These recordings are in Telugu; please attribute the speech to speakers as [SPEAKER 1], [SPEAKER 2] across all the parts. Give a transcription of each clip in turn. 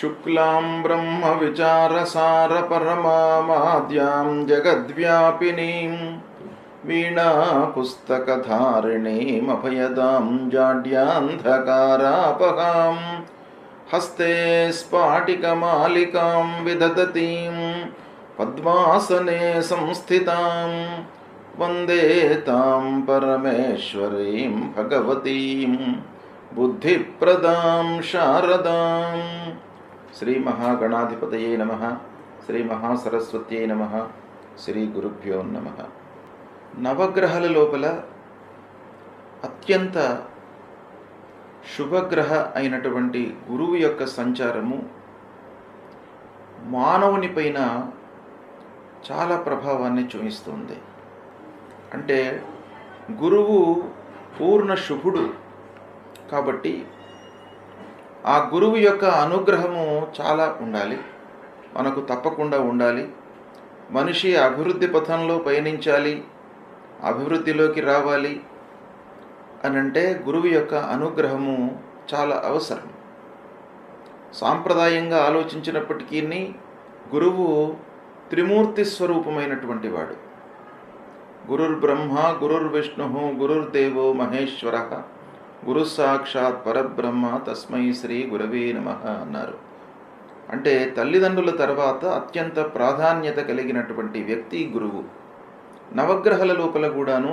[SPEAKER 1] शुक्लां ब्रह्मविचारसारपरमामाद्यां जगद्व्यापिनीं वीणापुस्तकधारिणीमभयदां जाड्यान्धकारापहां हस्ते स्फाटिकमालिकां विदधतीं पद्मासने संस्थितां वन्दे तां परमेश्वरीं भगवतीं बुद्धिप्रदां शारदाम् శ్రీ మహాగణాధిపతయే నమ శ్రీ మహాసరస్వత్యై నమ శ్రీ గురుభ్యో నమ నవగ్రహాల లోపల అత్యంత శుభగ్రహ అయినటువంటి గురువు యొక్క సంచారము మానవుని పైన చాలా ప్రభావాన్ని చూపిస్తుంది అంటే గురువు పూర్ణ శుభుడు కాబట్టి ఆ గురువు యొక్క అనుగ్రహము చాలా ఉండాలి మనకు తప్పకుండా ఉండాలి మనిషి అభివృద్ధి పథంలో పయనించాలి అభివృద్ధిలోకి రావాలి అని అంటే గురువు యొక్క అనుగ్రహము చాలా అవసరం సాంప్రదాయంగా ఆలోచించినప్పటికీ గురువు త్రిమూర్తి స్వరూపమైనటువంటి వాడు గురుర్ బ్రహ్మ గురుర్ విష్ణు గురుర్దేవో మహేశ్వర గురు సాక్షాత్ పరబ్రహ్మ తస్మై శ్రీ గురవే నమ అన్నారు అంటే తల్లిదండ్రుల తర్వాత అత్యంత ప్రాధాన్యత కలిగినటువంటి వ్యక్తి గురువు నవగ్రహాల లోపల కూడాను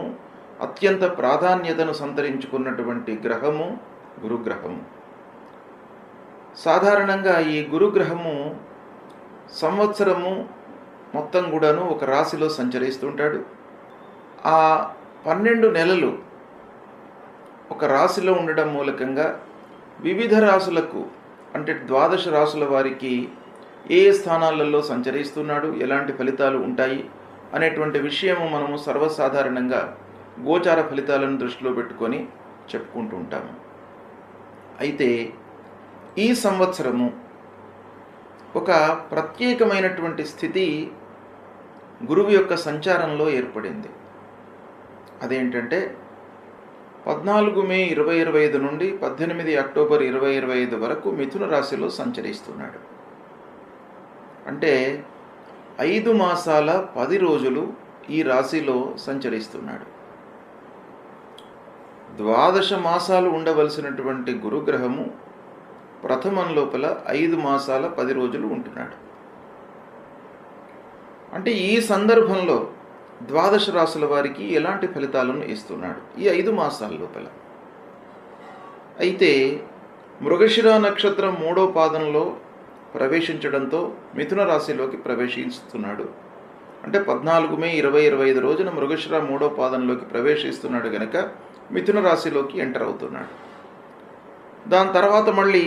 [SPEAKER 1] అత్యంత ప్రాధాన్యతను సంతరించుకున్నటువంటి గ్రహము గురుగ్రహము సాధారణంగా ఈ గురుగ్రహము సంవత్సరము మొత్తం కూడాను ఒక రాశిలో సంచరిస్తుంటాడు ఆ పన్నెండు నెలలు ఒక రాశిలో ఉండడం మూలకంగా వివిధ రాశులకు అంటే ద్వాదశ రాసుల వారికి ఏ స్థానాలలో సంచరిస్తున్నాడు ఎలాంటి ఫలితాలు ఉంటాయి అనేటువంటి విషయము మనము సర్వసాధారణంగా గోచార ఫలితాలను దృష్టిలో పెట్టుకొని చెప్పుకుంటూ ఉంటాము అయితే ఈ సంవత్సరము ఒక ప్రత్యేకమైనటువంటి స్థితి గురువు యొక్క సంచారంలో ఏర్పడింది అదేంటంటే పద్నాలుగు మే ఇరవై ఇరవై ఐదు నుండి పద్దెనిమిది అక్టోబర్ ఇరవై ఇరవై ఐదు వరకు మిథున రాశిలో సంచరిస్తున్నాడు అంటే ఐదు మాసాల పది రోజులు ఈ రాశిలో సంచరిస్తున్నాడు ద్వాదశ మాసాలు ఉండవలసినటువంటి గురుగ్రహము ప్రథమం లోపల ఐదు మాసాల పది రోజులు ఉంటున్నాడు అంటే ఈ సందర్భంలో ద్వాదశ రాసుల వారికి ఎలాంటి ఫలితాలను ఇస్తున్నాడు ఈ ఐదు మాసాల లోపల అయితే మృగశిర నక్షత్రం మూడో పాదంలో ప్రవేశించడంతో మిథున రాశిలోకి ప్రవేశిస్తున్నాడు అంటే పద్నాలుగు మే ఇరవై ఇరవై ఐదు రోజున మృగశిర మూడో పాదంలోకి ప్రవేశిస్తున్నాడు గనక మిథున రాశిలోకి ఎంటర్ అవుతున్నాడు దాని తర్వాత మళ్ళీ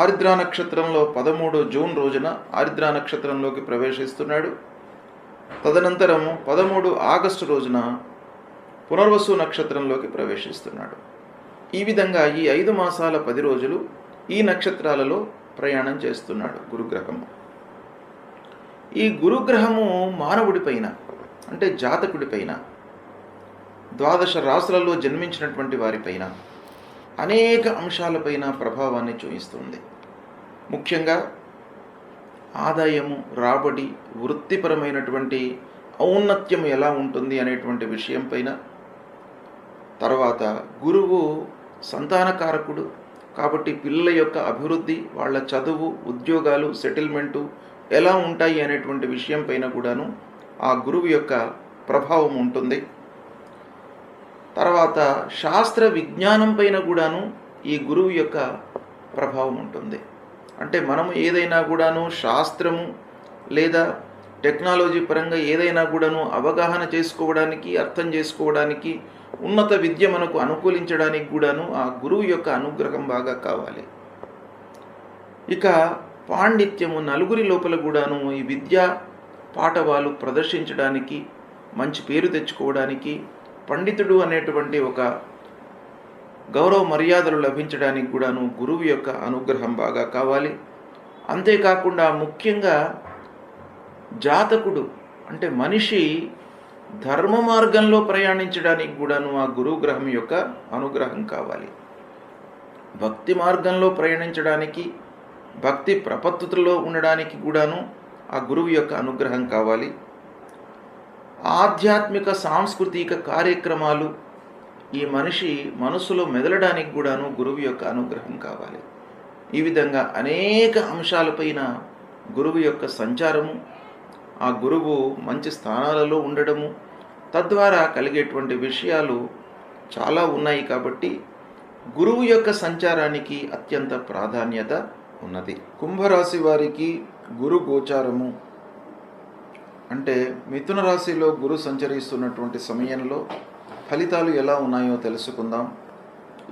[SPEAKER 1] ఆరిద్ర నక్షత్రంలో పదమూడు జూన్ రోజున ఆరిద్ర నక్షత్రంలోకి ప్రవేశిస్తున్నాడు తదనంతరం పదమూడు ఆగస్టు రోజున పునర్వసు నక్షత్రంలోకి ప్రవేశిస్తున్నాడు ఈ విధంగా ఈ ఐదు మాసాల పది రోజులు ఈ నక్షత్రాలలో ప్రయాణం చేస్తున్నాడు గురుగ్రహము ఈ గురుగ్రహము మానవుడిపైన అంటే జాతకుడిపైన ద్వాదశ రాసులలో జన్మించినటువంటి వారిపైన అనేక అంశాలపైన ప్రభావాన్ని చూపిస్తుంది ముఖ్యంగా ఆదాయము రాబడి వృత్తిపరమైనటువంటి ఔన్నత్యం ఎలా ఉంటుంది అనేటువంటి విషయం పైన తర్వాత గురువు సంతానకారకుడు కాబట్టి పిల్లల యొక్క అభివృద్ధి వాళ్ళ చదువు ఉద్యోగాలు సెటిల్మెంటు ఎలా ఉంటాయి అనేటువంటి విషయం పైన కూడాను ఆ గురువు యొక్క ప్రభావం ఉంటుంది తర్వాత శాస్త్ర విజ్ఞానం పైన కూడాను ఈ గురువు యొక్క ప్రభావం ఉంటుంది అంటే మనము ఏదైనా కూడాను శాస్త్రము లేదా టెక్నాలజీ పరంగా ఏదైనా కూడాను అవగాహన చేసుకోవడానికి అర్థం చేసుకోవడానికి ఉన్నత విద్య మనకు అనుకూలించడానికి కూడాను ఆ గురువు యొక్క అనుగ్రహం బాగా కావాలి ఇక పాండిత్యము నలుగురి లోపల కూడాను ఈ విద్యా పాఠవాలు ప్రదర్శించడానికి మంచి పేరు తెచ్చుకోవడానికి పండితుడు అనేటువంటి ఒక గౌరవ మర్యాదలు లభించడానికి కూడాను గురువు యొక్క అనుగ్రహం బాగా కావాలి అంతేకాకుండా ముఖ్యంగా జాతకుడు అంటే మనిషి ధర్మ మార్గంలో ప్రయాణించడానికి కూడాను ఆ గురుగ్రహం యొక్క అనుగ్రహం కావాలి భక్తి మార్గంలో ప్రయాణించడానికి భక్తి ప్రపత్తులో ఉండడానికి కూడాను ఆ గురువు యొక్క అనుగ్రహం కావాలి ఆధ్యాత్మిక సాంస్కృతిక కార్యక్రమాలు ఈ మనిషి మనసులో మెదలడానికి కూడాను గురువు యొక్క అనుగ్రహం కావాలి ఈ విధంగా అనేక అంశాలపైన గురువు యొక్క సంచారము ఆ గురువు మంచి స్థానాలలో ఉండడము తద్వారా కలిగేటువంటి విషయాలు చాలా ఉన్నాయి కాబట్టి గురువు యొక్క సంచారానికి అత్యంత ప్రాధాన్యత ఉన్నది కుంభరాశి వారికి గురు గోచారము అంటే మిథున రాశిలో గురు సంచరిస్తున్నటువంటి సమయంలో ఫలితాలు ఎలా ఉన్నాయో తెలుసుకుందాం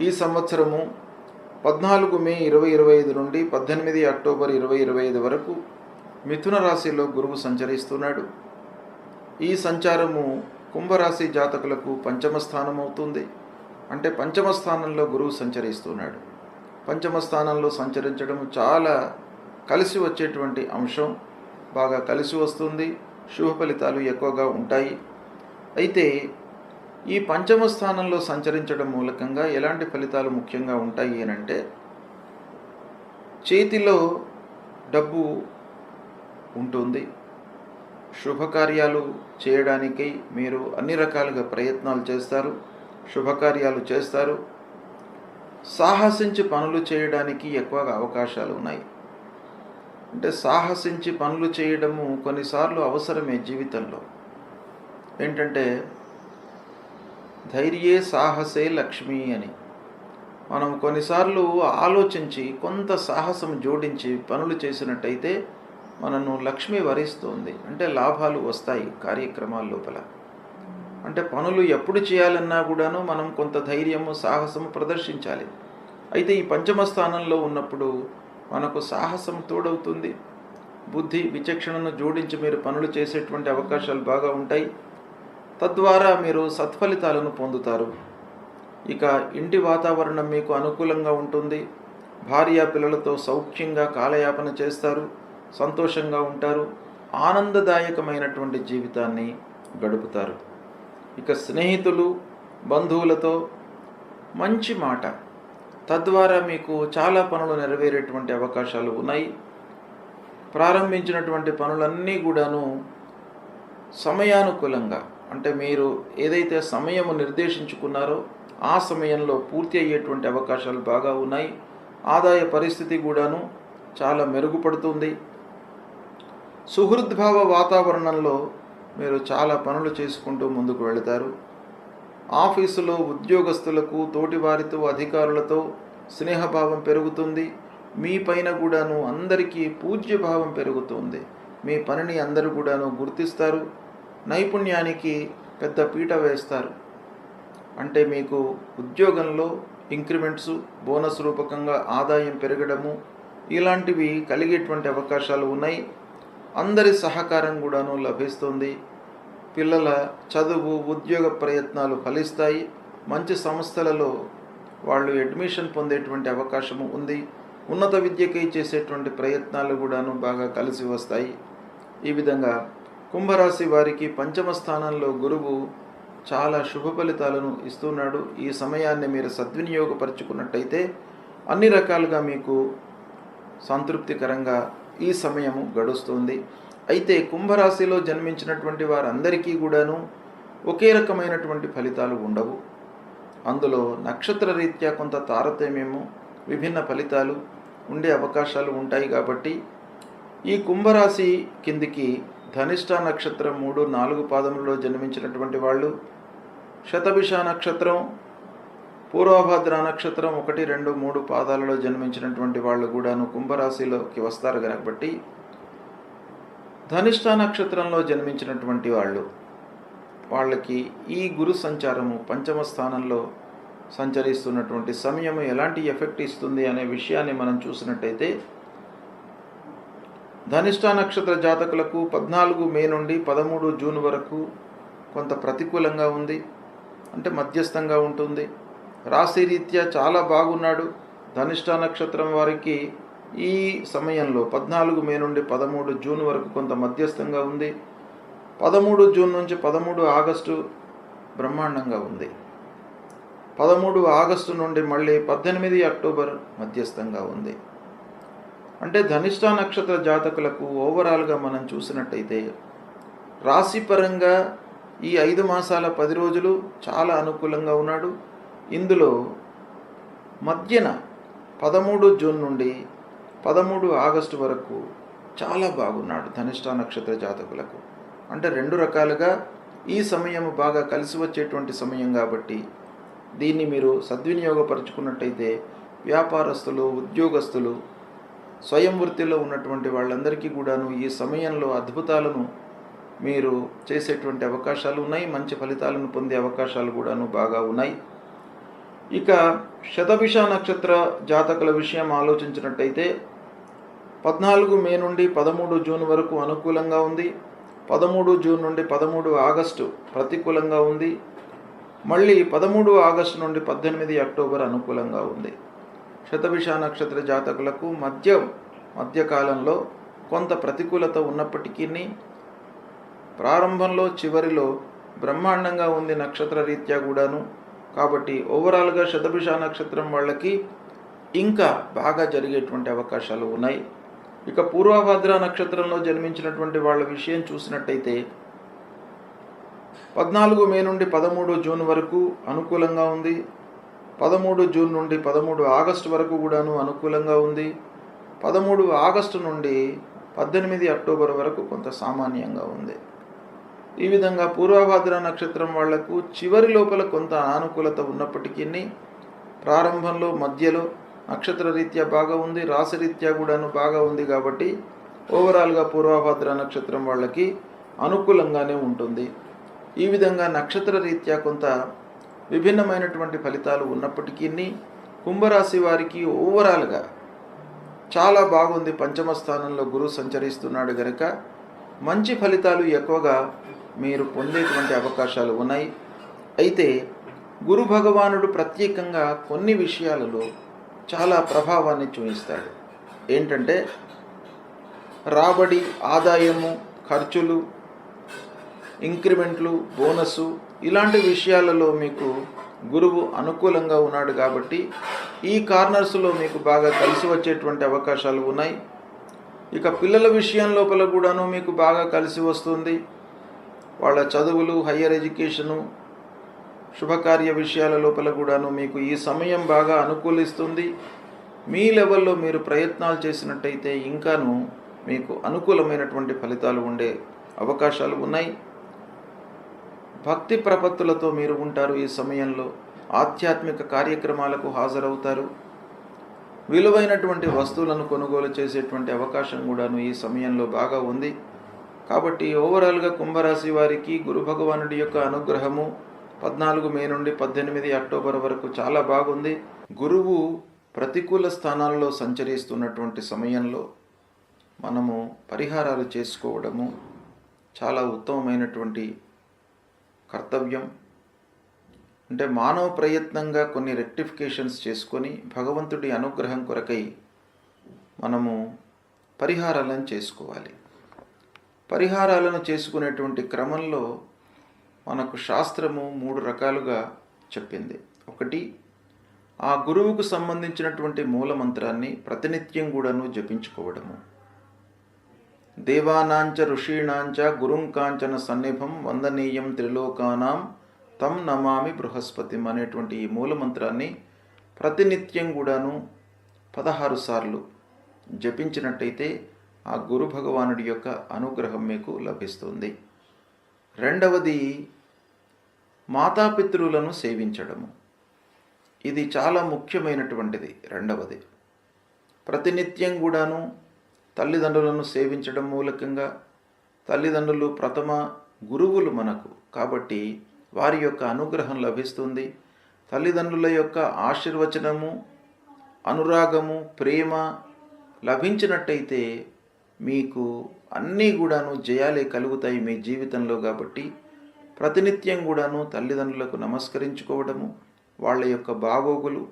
[SPEAKER 1] ఈ సంవత్సరము పద్నాలుగు మే ఇరవై ఇరవై ఐదు నుండి పద్దెనిమిది అక్టోబర్ ఇరవై ఇరవై ఐదు వరకు మిథున రాశిలో గురువు సంచరిస్తున్నాడు ఈ సంచారము కుంభరాశి జాతకులకు పంచమ స్థానం అవుతుంది అంటే పంచమ స్థానంలో గురువు సంచరిస్తున్నాడు పంచమ స్థానంలో సంచరించడం చాలా కలిసి వచ్చేటువంటి అంశం బాగా కలిసి వస్తుంది శుభ ఫలితాలు ఎక్కువగా ఉంటాయి అయితే ఈ పంచమ స్థానంలో సంచరించడం మూలకంగా ఎలాంటి ఫలితాలు ముఖ్యంగా ఉంటాయి అంటే చేతిలో డబ్బు ఉంటుంది శుభకార్యాలు చేయడానికి మీరు అన్ని రకాలుగా ప్రయత్నాలు చేస్తారు శుభకార్యాలు చేస్తారు సాహసించి పనులు చేయడానికి ఎక్కువగా అవకాశాలు ఉన్నాయి అంటే సాహసించి పనులు చేయడము కొన్నిసార్లు అవసరమే జీవితంలో ఏంటంటే ధైర్యే సాహసే లక్ష్మి అని మనం కొన్నిసార్లు ఆలోచించి కొంత సాహసం జోడించి పనులు చేసినట్టయితే మనను లక్ష్మి వరిస్తుంది అంటే లాభాలు వస్తాయి కార్యక్రమాల లోపల అంటే పనులు ఎప్పుడు చేయాలన్నా కూడాను మనం కొంత ధైర్యము సాహసము ప్రదర్శించాలి అయితే ఈ పంచమ స్థానంలో ఉన్నప్పుడు మనకు సాహసం తోడవుతుంది బుద్ధి విచక్షణను జోడించి మీరు పనులు చేసేటువంటి అవకాశాలు బాగా ఉంటాయి తద్వారా మీరు సత్ఫలితాలను పొందుతారు ఇక ఇంటి వాతావరణం మీకు అనుకూలంగా ఉంటుంది భార్య పిల్లలతో సౌఖ్యంగా కాలయాపన చేస్తారు సంతోషంగా ఉంటారు ఆనందదాయకమైనటువంటి జీవితాన్ని గడుపుతారు ఇక స్నేహితులు బంధువులతో మంచి మాట తద్వారా మీకు చాలా పనులు నెరవేరేటువంటి అవకాశాలు ఉన్నాయి ప్రారంభించినటువంటి పనులన్నీ కూడాను సమయానుకూలంగా అంటే మీరు ఏదైతే సమయము నిర్దేశించుకున్నారో ఆ సమయంలో పూర్తి అయ్యేటువంటి అవకాశాలు బాగా ఉన్నాయి ఆదాయ పరిస్థితి కూడాను చాలా మెరుగుపడుతుంది సుహృద్భావ వాతావరణంలో మీరు చాలా పనులు చేసుకుంటూ ముందుకు వెళతారు ఆఫీసులో ఉద్యోగస్తులకు తోటివారితో అధికారులతో స్నేహభావం పెరుగుతుంది మీ పైన కూడాను అందరికీ పూజ్యభావం పెరుగుతుంది మీ పనిని అందరూ కూడాను గుర్తిస్తారు నైపుణ్యానికి పెద్ద పీట వేస్తారు అంటే మీకు ఉద్యోగంలో ఇంక్రిమెంట్సు బోనస్ రూపకంగా ఆదాయం పెరగడము ఇలాంటివి కలిగేటువంటి అవకాశాలు ఉన్నాయి అందరి సహకారం కూడాను లభిస్తుంది పిల్లల చదువు ఉద్యోగ ప్రయత్నాలు ఫలిస్తాయి మంచి సంస్థలలో వాళ్ళు అడ్మిషన్ పొందేటువంటి అవకాశము ఉంది ఉన్నత విద్యకై చేసేటువంటి ప్రయత్నాలు కూడాను బాగా కలిసి వస్తాయి ఈ విధంగా కుంభరాశి వారికి పంచమ స్థానంలో గురువు చాలా శుభ ఫలితాలను ఇస్తున్నాడు ఈ సమయాన్ని మీరు సద్వినియోగపరుచుకున్నట్టయితే అన్ని రకాలుగా మీకు సంతృప్తికరంగా ఈ సమయము గడుస్తుంది అయితే కుంభరాశిలో జన్మించినటువంటి వారందరికీ కూడాను ఒకే రకమైనటువంటి ఫలితాలు ఉండవు అందులో నక్షత్ర రీత్యా కొంత తారతమ్యము విభిన్న ఫలితాలు ఉండే అవకాశాలు ఉంటాయి కాబట్టి ఈ కుంభరాశి కిందికి ధనిష్ట నక్షత్రం మూడు నాలుగు పాదములలో జన్మించినటువంటి వాళ్ళు శతభిష నక్షత్రం పూర్వభద్ర నక్షత్రం ఒకటి రెండు మూడు పాదాలలో జన్మించినటువంటి వాళ్ళు కూడాను కుంభరాశిలోకి వస్తారు కనుకబట్టి ధనిష్ట నక్షత్రంలో జన్మించినటువంటి వాళ్ళు వాళ్ళకి ఈ గురు సంచారము పంచమ స్థానంలో సంచరిస్తున్నటువంటి సమయము ఎలాంటి ఎఫెక్ట్ ఇస్తుంది అనే విషయాన్ని మనం చూసినట్టయితే ధనిష్ట నక్షత్ర జాతకులకు పద్నాలుగు మే నుండి పదమూడు జూన్ వరకు కొంత ప్రతికూలంగా ఉంది అంటే మధ్యస్థంగా ఉంటుంది రాశి రీత్యా చాలా బాగున్నాడు ధనిష్ట నక్షత్రం వారికి ఈ సమయంలో పద్నాలుగు మే నుండి పదమూడు జూన్ వరకు కొంత మధ్యస్థంగా ఉంది పదమూడు జూన్ నుంచి పదమూడు ఆగస్టు బ్రహ్మాండంగా ఉంది పదమూడు ఆగస్టు నుండి మళ్ళీ పద్దెనిమిది అక్టోబర్ మధ్యస్థంగా ఉంది అంటే ధనిష్ట నక్షత్ర జాతకులకు ఓవరాల్గా మనం చూసినట్టయితే రాశిపరంగా ఈ ఐదు మాసాల పది రోజులు చాలా అనుకూలంగా ఉన్నాడు ఇందులో మధ్యన పదమూడు జూన్ నుండి పదమూడు ఆగస్టు వరకు చాలా బాగున్నాడు ధనిష్ట నక్షత్ర జాతకులకు అంటే రెండు రకాలుగా ఈ సమయం బాగా కలిసి వచ్చేటువంటి సమయం కాబట్టి దీన్ని మీరు సద్వినియోగపరుచుకున్నట్టయితే వ్యాపారస్తులు ఉద్యోగస్తులు స్వయం వృత్తిలో ఉన్నటువంటి వాళ్ళందరికీ కూడాను ఈ సమయంలో అద్భుతాలను మీరు చేసేటువంటి అవకాశాలు ఉన్నాయి మంచి ఫలితాలను పొందే అవకాశాలు కూడాను బాగా ఉన్నాయి ఇక శతభిష నక్షత్ర జాతకుల విషయం ఆలోచించినట్టయితే పద్నాలుగు మే నుండి పదమూడు జూన్ వరకు అనుకూలంగా ఉంది పదమూడు జూన్ నుండి పదమూడు ఆగస్టు ప్రతికూలంగా ఉంది మళ్ళీ పదమూడు ఆగస్టు నుండి పద్దెనిమిది అక్టోబర్ అనుకూలంగా ఉంది శతభిష నక్షత్ర జాతకులకు మధ్య మధ్యకాలంలో కొంత ప్రతికూలత ఉన్నప్పటికీ ప్రారంభంలో చివరిలో బ్రహ్మాండంగా ఉంది నక్షత్ర రీత్యా కూడాను కాబట్టి ఓవరాల్గా శతభిష నక్షత్రం వాళ్ళకి ఇంకా బాగా జరిగేటువంటి అవకాశాలు ఉన్నాయి ఇక పూర్వభద్ర నక్షత్రంలో జన్మించినటువంటి వాళ్ళ విషయం చూసినట్టయితే పద్నాలుగు మే నుండి పదమూడు జూన్ వరకు అనుకూలంగా ఉంది పదమూడు జూన్ నుండి పదమూడు ఆగస్టు వరకు కూడాను అనుకూలంగా ఉంది పదమూడు ఆగస్టు నుండి పద్దెనిమిది అక్టోబర్ వరకు కొంత సామాన్యంగా ఉంది ఈ విధంగా పూర్వభాద్ర నక్షత్రం వాళ్లకు చివరి లోపల కొంత ఆనుకూలత ఉన్నప్పటికీ ప్రారంభంలో మధ్యలో నక్షత్ర రీత్యా బాగా ఉంది రాశిరీత్యా కూడాను బాగా ఉంది కాబట్టి ఓవరాల్గా పూర్వభాద్ర నక్షత్రం వాళ్ళకి అనుకూలంగానే ఉంటుంది ఈ విధంగా నక్షత్ర రీత్యా కొంత విభిన్నమైనటువంటి ఫలితాలు ఉన్నప్పటికీ కుంభరాశి వారికి ఓవరాల్గా చాలా బాగుంది పంచమ స్థానంలో గురువు సంచరిస్తున్నాడు గనక మంచి ఫలితాలు ఎక్కువగా మీరు పొందేటువంటి అవకాశాలు ఉన్నాయి అయితే గురు భగవానుడు ప్రత్యేకంగా కొన్ని విషయాలలో చాలా ప్రభావాన్ని చూపిస్తాడు ఏంటంటే రాబడి ఆదాయము ఖర్చులు ఇంక్రిమెంట్లు బోనసు ఇలాంటి విషయాలలో మీకు గురువు అనుకూలంగా ఉన్నాడు కాబట్టి ఈ కార్నర్స్లో మీకు బాగా కలిసి వచ్చేటువంటి అవకాశాలు ఉన్నాయి ఇక పిల్లల విషయం లోపల కూడాను మీకు బాగా కలిసి వస్తుంది వాళ్ళ చదువులు హయ్యర్ ఎడ్యుకేషను శుభకార్య విషయాల లోపల కూడాను మీకు ఈ సమయం బాగా అనుకూలిస్తుంది మీ లెవెల్లో మీరు ప్రయత్నాలు చేసినట్టయితే ఇంకాను మీకు అనుకూలమైనటువంటి ఫలితాలు ఉండే అవకాశాలు ఉన్నాయి భక్తి ప్రపత్తులతో మీరు ఉంటారు ఈ సమయంలో ఆధ్యాత్మిక కార్యక్రమాలకు హాజరవుతారు విలువైనటువంటి వస్తువులను కొనుగోలు చేసేటువంటి అవకాశం కూడాను ఈ సమయంలో బాగా ఉంది కాబట్టి ఓవరాల్గా కుంభరాశి వారికి గురు భగవానుడి యొక్క అనుగ్రహము పద్నాలుగు మే నుండి పద్దెనిమిది అక్టోబర్ వరకు చాలా బాగుంది గురువు ప్రతికూల స్థానాల్లో సంచరిస్తున్నటువంటి సమయంలో మనము పరిహారాలు చేసుకోవడము చాలా ఉత్తమమైనటువంటి కర్తవ్యం అంటే మానవ ప్రయత్నంగా కొన్ని రెక్టిఫికేషన్స్ చేసుకొని భగవంతుడి అనుగ్రహం కొరకై మనము పరిహారాలను చేసుకోవాలి పరిహారాలను చేసుకునేటువంటి క్రమంలో మనకు శాస్త్రము మూడు రకాలుగా చెప్పింది ఒకటి ఆ గురువుకు సంబంధించినటువంటి మూల మంత్రాన్ని ప్రతినిత్యం కూడాను జపించుకోవడము దేవానాంచ ఋషీణాంచ గురుం కాంచన సన్నిభం వందనీయం త్రిలోకానాం తం నమామి బృహస్పతి అనేటువంటి ఈ మూలమంత్రాన్ని ప్రతినిత్యం కూడాను పదహారు సార్లు జపించినట్టయితే ఆ గురు భగవానుడి యొక్క అనుగ్రహం మీకు లభిస్తుంది రెండవది మాతాపితృలను సేవించడము ఇది చాలా ముఖ్యమైనటువంటిది రెండవది ప్రతినిత్యం కూడాను తల్లిదండ్రులను సేవించడం మూలకంగా తల్లిదండ్రులు ప్రథమ గురువులు మనకు కాబట్టి వారి యొక్క అనుగ్రహం లభిస్తుంది తల్లిదండ్రుల యొక్క ఆశీర్వచనము అనురాగము ప్రేమ లభించినట్టయితే మీకు అన్నీ కూడాను జయాలే కలుగుతాయి మీ జీవితంలో కాబట్టి ప్రతినిత్యం కూడాను తల్లిదండ్రులకు నమస్కరించుకోవడము వాళ్ళ యొక్క బాగోగులు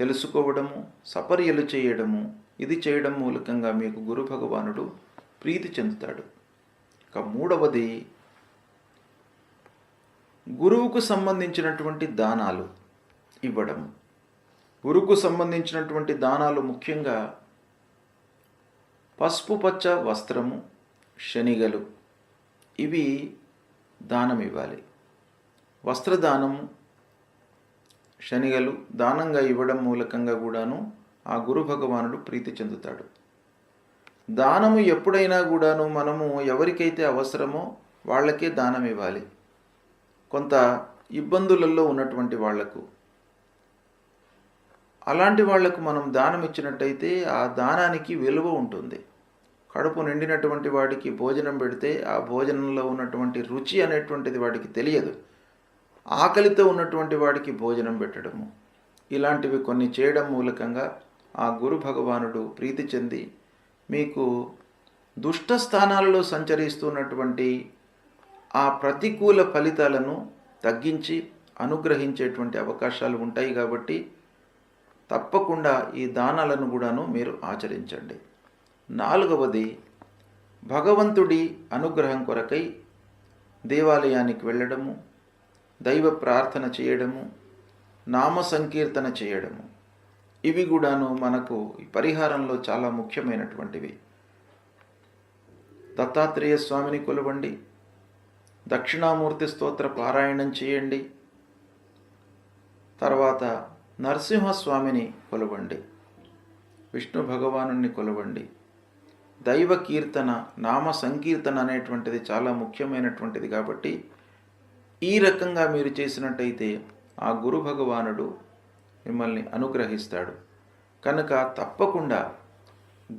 [SPEAKER 1] తెలుసుకోవడము సపర్యలు చేయడము ఇది చేయడం మూలకంగా మీకు గురు భగవానుడు ప్రీతి చెందుతాడు ఇక మూడవది గురువుకు సంబంధించినటువంటి దానాలు ఇవ్వడం గురువుకు సంబంధించినటువంటి దానాలు ముఖ్యంగా పసుపు పచ్చ వస్త్రము శనిగలు ఇవి దానం ఇవ్వాలి వస్త్రదానము శనిగలు దానంగా ఇవ్వడం మూలకంగా కూడాను ఆ గురు భగవానుడు ప్రీతి చెందుతాడు దానము ఎప్పుడైనా కూడాను మనము ఎవరికైతే అవసరమో వాళ్ళకే దానం ఇవ్వాలి కొంత ఇబ్బందులలో ఉన్నటువంటి వాళ్లకు అలాంటి వాళ్లకు మనం దానం ఇచ్చినట్టయితే ఆ దానానికి విలువ ఉంటుంది కడుపు నిండినటువంటి వాడికి భోజనం పెడితే ఆ భోజనంలో ఉన్నటువంటి రుచి అనేటువంటిది వాడికి తెలియదు ఆకలితో ఉన్నటువంటి వాడికి భోజనం పెట్టడము ఇలాంటివి కొన్ని చేయడం మూలకంగా ఆ గురు భగవానుడు ప్రీతి చెంది మీకు దుష్ట స్థానాలలో సంచరిస్తున్నటువంటి ఆ ప్రతికూల ఫలితాలను తగ్గించి అనుగ్రహించేటువంటి అవకాశాలు ఉంటాయి కాబట్టి తప్పకుండా ఈ దానాలను కూడాను మీరు ఆచరించండి నాలుగవది భగవంతుడి అనుగ్రహం కొరకై దేవాలయానికి వెళ్ళడము దైవ ప్రార్థన చేయడము నామ సంకీర్తన చేయడము ఇవి కూడాను మనకు పరిహారంలో చాలా ముఖ్యమైనటువంటివి దత్తాత్రేయ స్వామిని కొలవండి దక్షిణామూర్తి స్తోత్ర పారాయణం చేయండి తర్వాత నరసింహస్వామిని కొలవండి విష్ణు భగవాను కొలవండి దైవ కీర్తన నామ సంకీర్తన అనేటువంటిది చాలా ముఖ్యమైనటువంటిది కాబట్టి ఈ రకంగా మీరు చేసినట్టయితే ఆ గురు భగవానుడు మిమ్మల్ని అనుగ్రహిస్తాడు కనుక తప్పకుండా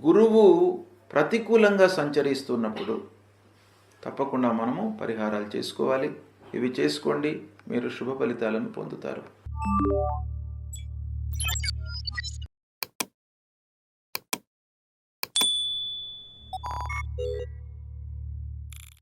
[SPEAKER 1] గురువు ప్రతికూలంగా సంచరిస్తున్నప్పుడు తప్పకుండా మనము పరిహారాలు చేసుకోవాలి ఇవి చేసుకోండి మీరు శుభ ఫలితాలను పొందుతారు